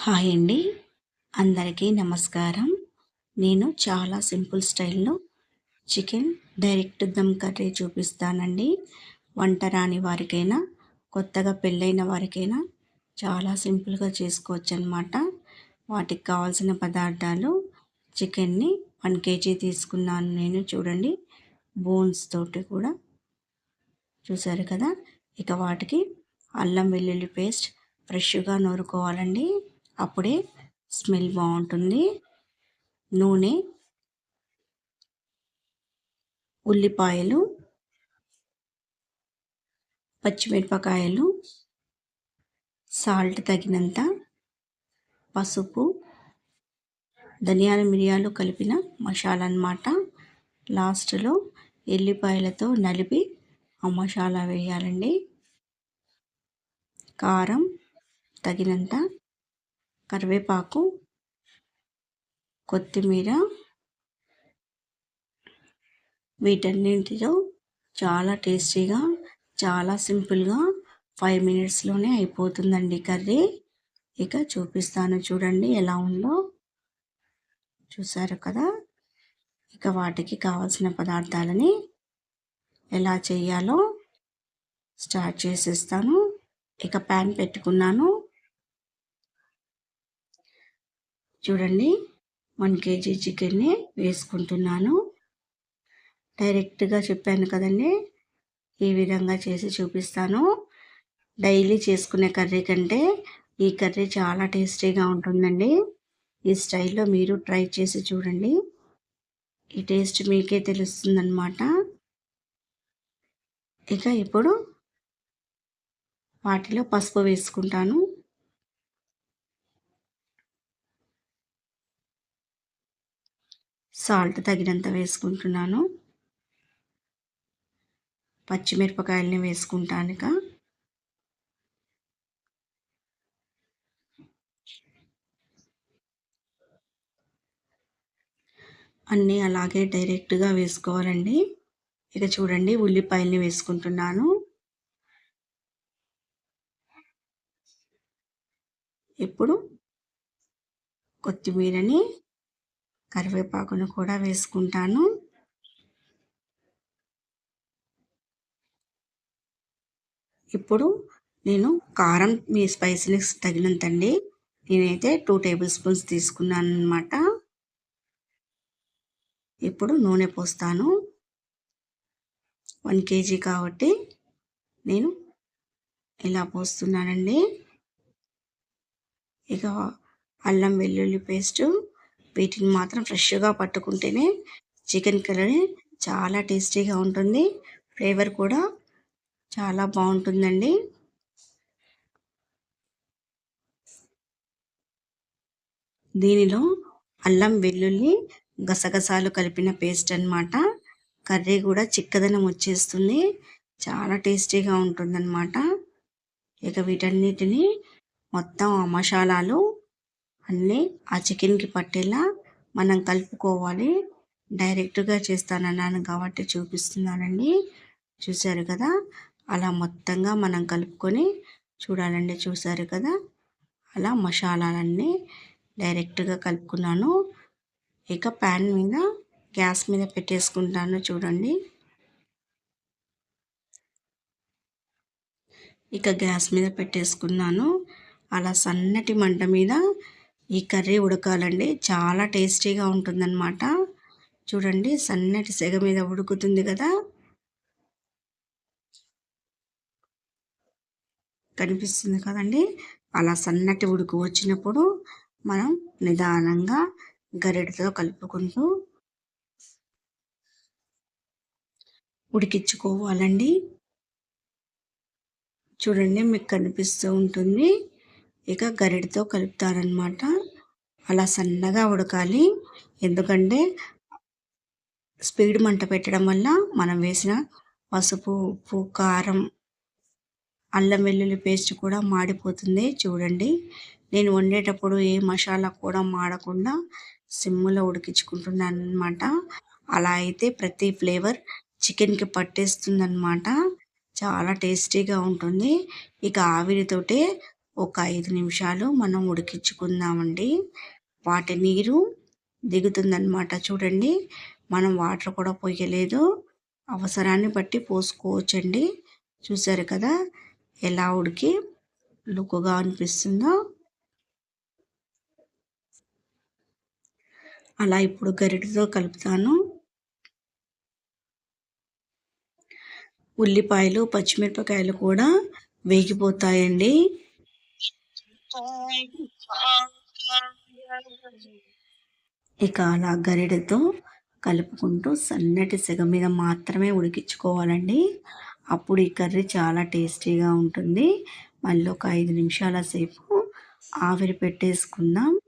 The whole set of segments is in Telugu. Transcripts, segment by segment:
హాయ్ అండి. అందరికీ నమస్కారం. నేను చాలా సింపుల్ స్టైల్లో చికెన్ డైరెక్ట్ దమ్ కర్రీ చూపిస్తానండి. వంట రాని వారికైనా కొత్తగా పెళ్ళైన వారికైనా చాలా సింపుల్గా చేసుకోవచ్చు అనమాట వాటికి కావాల్సిన పదార్థాలు చికెన్ని వన్ కేజీ తీసుకున్నాను నేను చూడండి. బోన్స్ తోటి కూడా. చూసారు కదా? ఇక వాటికి అల్లం వెల్లుల్లి పేస్ట్ ఫ్రెష్గా నూరుకోవాలండి. అప్పుడే స్మెల్ బాగుంటుంది. నూనె ఉల్లిపాయలు పచ్చిమిరపకాయలు సాల్ట్ తగినంత పసుపు ధనియాల మిరియాలు కలిపిన మసాలా అన్నమాట. లాస్ట్లో ఎల్లిపాయలతో నలిపి ఆ మసాలా వేయాలండి. కారం తగినంత కరివేపాకు కొత్తిమీర వీటన్నింటితో చాలా టేస్టీగా చాలా సింపుల్గా ఫైవ్ మినిట్స్లోనే అయిపోతుందండి కర్రీ. ఇక చూపిస్తాను చూడండి ఎలా ఉందో. చూసారు కదా? ఇక వాటికి కావాల్సిన పదార్థాలని ఎలా చేయాలో స్టార్ట్ చేసేస్తాను. ఇక ప్యాన్ పెట్టుకున్నాను. చూడండి. వన్ కేజీ చికెన్ని వేసుకుంటున్నాను. డైరెక్ట్గా చెప్పాను కదండి. ఈ విధంగా చేసి చూపిస్తాను. డైలీ చేసుకునే కర్రీ కంటే ఈ కర్రీ చాలా టేస్టీగా ఉంటుందండి. ఈ స్టైల్లో మీరు ట్రై చేసి చూడండి. ఈ టేస్ట్ మీకే తెలుస్తుందన్నమాట. ఇక ఇప్పుడు వాటిలో పసుపు వేసుకుంటాను. సాల్ట్ తగినంత వేసుకుంటున్నాను. పచ్చిమిరపకాయలని వేసుకుంటాను ఇక అన్నీ అలాగే డైరెక్ట్గా వేసుకోవాలండి. ఇక చూడండి ఉల్లిపాయల్ని వేసుకుంటున్నాను. ఇప్పుడు కొత్తిమీరని కరివేపాకును కూడా వేసుకుంటాను. ఇప్పుడు నేను కారం మీ స్పైసీనెస్ తగినంతండి. నేనైతే టూ టేబుల్ స్పూన్స్ తీసుకున్నాను అనమాట ఇప్పుడు నూనె పోస్తాను. వన్ కేజీ కాబట్టి నేను ఇలా పోస్తున్నానండి. ఇక అల్లం వెల్లుల్లి పేస్టు వీటిని మాత్రం ఫ్రెష్గా పట్టుకుంటేనే చికెన్ కర్రీ చాలా టేస్టీగా ఉంటుంది. ఫ్లేవర్ కూడా చాలా బాగుంటుందండి. దీనిలో అల్లం వెల్లుల్లి గసగసాలు కలిపిన పేస్ట్ అనమాట కర్రీ కూడా చిక్కదనం వచ్చేస్తుంది. చాలా టేస్టీగా ఉంటుందన్నమాట. ఇక వీటన్నిటిని మొత్తం ఆ మసాలాలు అన్నీ ఆ చికెన్కి పట్టేలా మనం కలుపుకోవాలి. డైరెక్ట్గా చేస్తానన్నాను కాబట్టి చూపిస్తున్నానండి. చూశారు కదా? అలా మొత్తంగా మనం కలుపుకొని చూడాలండి. చూశారు కదా? అలా మసాలాలన్నీ డైరెక్ట్గా కలుపుకున్నాను. ఇక ప్యాన్ మీద గ్యాస్ మీద పెట్టేసుకుంటాను చూడండి. ఇక గ్యాస్ మీద పెట్టేసుకున్నాను. అలా సన్నటి మంట మీద ఈ కర్రీ ఉడకాలండి. చాలా టేస్టీగా ఉంటుందన్నమాట. చూడండి సన్నటి సెగ మీద ఉడుకుతుంది కదా. కనిపిస్తుంది కదండి. అలా సన్నటి ఉడుకు వచ్చినప్పుడు మనం నిదానంగా గరిటతో కలుపుకుంటూ ఉడికించుకోవాలండి. చూడండి మీకు కనిపిస్తూ ఉంటుంది. ఇక గరిటతో కలుపుతారనమాట అలా సన్నగా ఉడకాలి. ఎందుకంటే స్పీడ్ మంట పెట్టడం వల్ల మనం వేసిన పసుపు ఉప్పు కారం అల్లం వెల్లుల్లి పేస్ట్ కూడా మాడిపోతుంది. చూడండి. నేను వండేటప్పుడు ఏ మసాలా కూడా మాడకుండా సిమ్లో ఉడికించుకుంటున్నాను అనమాట అలా అయితే ప్రతి ఫ్లేవర్ చికెన్కి పట్టేస్తుంది అనమాట చాలా టేస్టీగా ఉంటుంది. ఇక ఆవిరితోటే ఒక ఐదు నిమిషాలు మనం ఉడికించుకుందామండి. వాటి నీరు దిగుతుందన్నమాట. చూడండి మనం వాటర్ కూడా పోయలేదు. అవసరాన్ని బట్టి పోసుకోవచ్చండి. చూసారు కదా ఎలా ఉడికి లుక్గా అనిపిస్తుందో. అలా ఇప్పుడు గరిటతో కలుపుతాను. ఉల్లిపాయలు పచ్చిమిరపకాయలు కూడా వేగిపోతాయండి. ఇక అలా గరిడతో కలుపుకుంటూ సన్నటి సెగ మీద మాత్రమే ఉడికించుకోవాలండి. అప్పుడు ఈ కర్రీ చాలా టేస్టీగా ఉంటుంది. మళ్ళీ ఒక ఐదు నిమిషాల సేపు ఆవిరి పెట్టేసుకుందాం.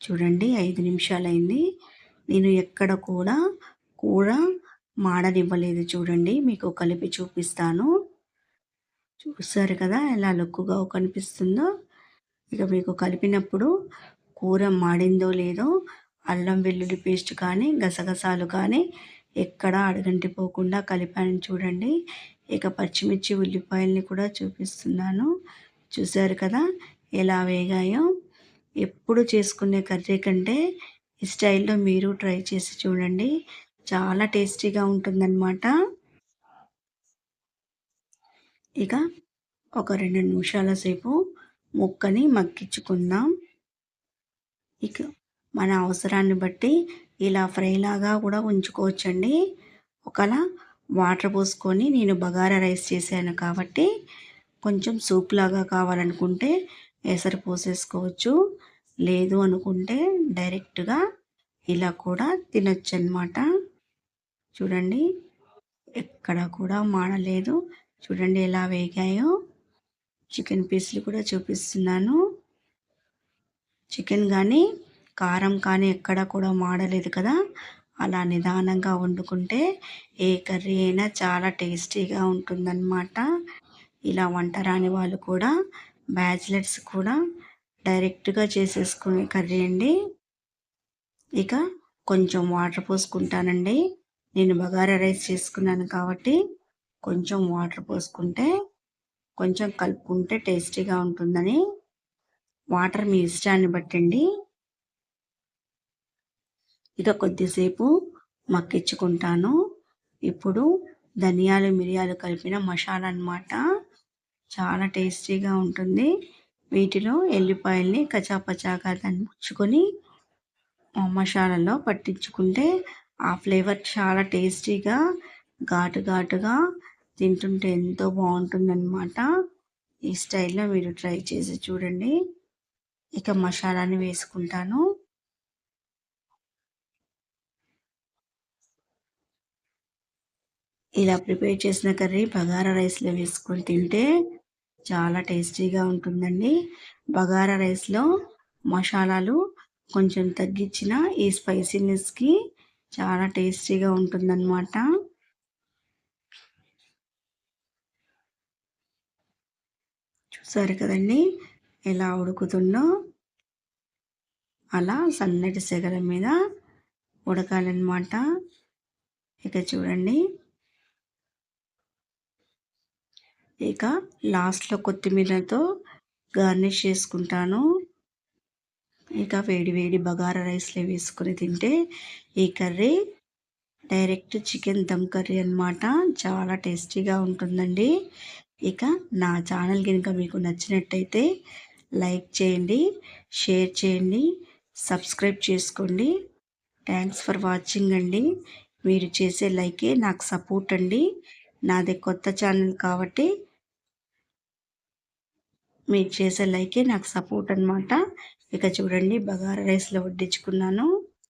చూడండి ఐదు నిమిషాలైంది. నేను ఎక్కడ కూడా కూర మాడనివ్వలేదు చూడండి. మీకు కలిపి చూపిస్తాను. చూసారు కదా ఎలా లుక్కుగా కనిపిస్తుందో? ఇక మీకు కలిపినప్పుడు కూర మాడిందో లేదో అల్లం వెల్లుల్లి పేస్ట్ కానీ గసగసాలు కానీ ఎక్కడ అడగంటిపోకుండా కలిపాను చూడండి. ఇక పచ్చిమిర్చి ఉల్లిపాయల్ని కూడా చూపిస్తున్నాను. చూశారు కదా ఎలా వేగాయో. ఎప్పుడు చేసుకునే కర్రీ కంటే ఈ స్టైల్లో మీరు ట్రై చేసి చూడండి. చాలా టేస్టీగా ఉంటుందన్నమాట. ఇక ఒక రెండు నిమిషాల సేపు ముక్కని మగ్గించుకుందాం ఇక మన అవసరాన్ని బట్టి ఇలా ఫ్రైలాగా కూడా ఉంచుకోవచ్చండి. ఒకలా వాటర్ పోసుకొని నేను బగారా రైస్ చేశాను కాబట్టి కొంచెం సూప్ లాగా కావాలనుకుంటే ఎసరు పోసేసుకోవచ్చు. లేదు అనుకుంటే డైరెక్ట్గా ఇలా కూడా తినొచ్చు అనమాట చూడండి ఎక్కడ కూడా మాడలేదు. చూడండి ఎలా వేగాయో. చికెన్ పీస్లు కూడా చూపిస్తున్నాను. చికెన్ కానీ కారం కానీ ఎక్కడ కూడా మాడలేదు కదా. అలా నిదానంగా వండుకుంటే ఏ కర్రీ అయినా చాలా టేస్టీగా ఉంటుందన్నమాట. ఇలా వంట రాని వాళ్ళు కూడా బ్యాచిలర్స్ కూడా డైరెక్ట్గా చేసేసుకునే కర్రీ అండి. ఇక కొంచెం వాటర్ పోసుకుంటానండి. నేను బగారా రైస్ చేసుకున్నాను కాబట్టి కొంచెం వాటర్ పోసుకుంటే కొంచెం కలుపుకుంటే టేస్టీగా ఉంటుందని వాటర్ మీ ఇష్టాన్ని బట్టండి. ఇక కొద్దిసేపు మక్కించుకుంటాను ఇప్పుడు ధనియాలు మిరియాలు కలిపిన మసాలా అనమాట చాలా టేస్టీగా ఉంటుంది. వీటిలో ఎల్లిపాయల్ని కచాపచాగా దంచుకొని మసాలాలో పట్టించుకుంటే ఆ ఫ్లేవర్ చాలా టేస్టీగా ఘాటు ఘాటుగా తింటుంటే ఎంతో బాగుంటుందన్నమాట. ఈ స్టైల్లో మీరు ట్రై చేసి చూడండి. ఇక మసాలాని వేసుకుంటాను. ఇలా ప్రిపేర్ చేసిన కర్రీ బగారా రైస్లో వేసుకొని తింటే చాలా టేస్టీగా ఉంటుందండి. బగారా రైస్లో మసాలాలు కొంచెం తగ్గించిన ఈ స్పైసీనెస్కి చాలా టేస్టీగా ఉంటుందన్నమాట. చూసారు కదండి. ఎలా ఉడుకుతుందో అలా సన్నటి సెగల మీద ఉడకాలన్నమాట. ఇక చూడండి. ఇక లాస్ట్లో కొత్తిమీరతో గార్నిష్ చేసుకుంటాను. ఇక వేడి వేడి బగారా రైస్లో వేసుకొని తింటే ఈ curry direct chicken dum curry అనమాట చాలా టేస్టీగా ఉంటుందండి. ఇక నా ఛానల్ కనుక మీకు నచ్చినట్టయితే లైక్ చేయండి షేర్ చేయండి సబ్స్క్రైబ్ చేసుకోండి. థ్యాంక్స్ ఫర్ వాచింగ్ అండి. మీరు చేసే లైకే నాకు సపోర్ట్ అండి. నాది కొత్త ఛానల్ కాబట్టి మీరు చేసే లైకే నాకు సపోర్ట్ అనమాట ఇక చూడండి బగారా రైస్లో వడ్డించుకున్నాను.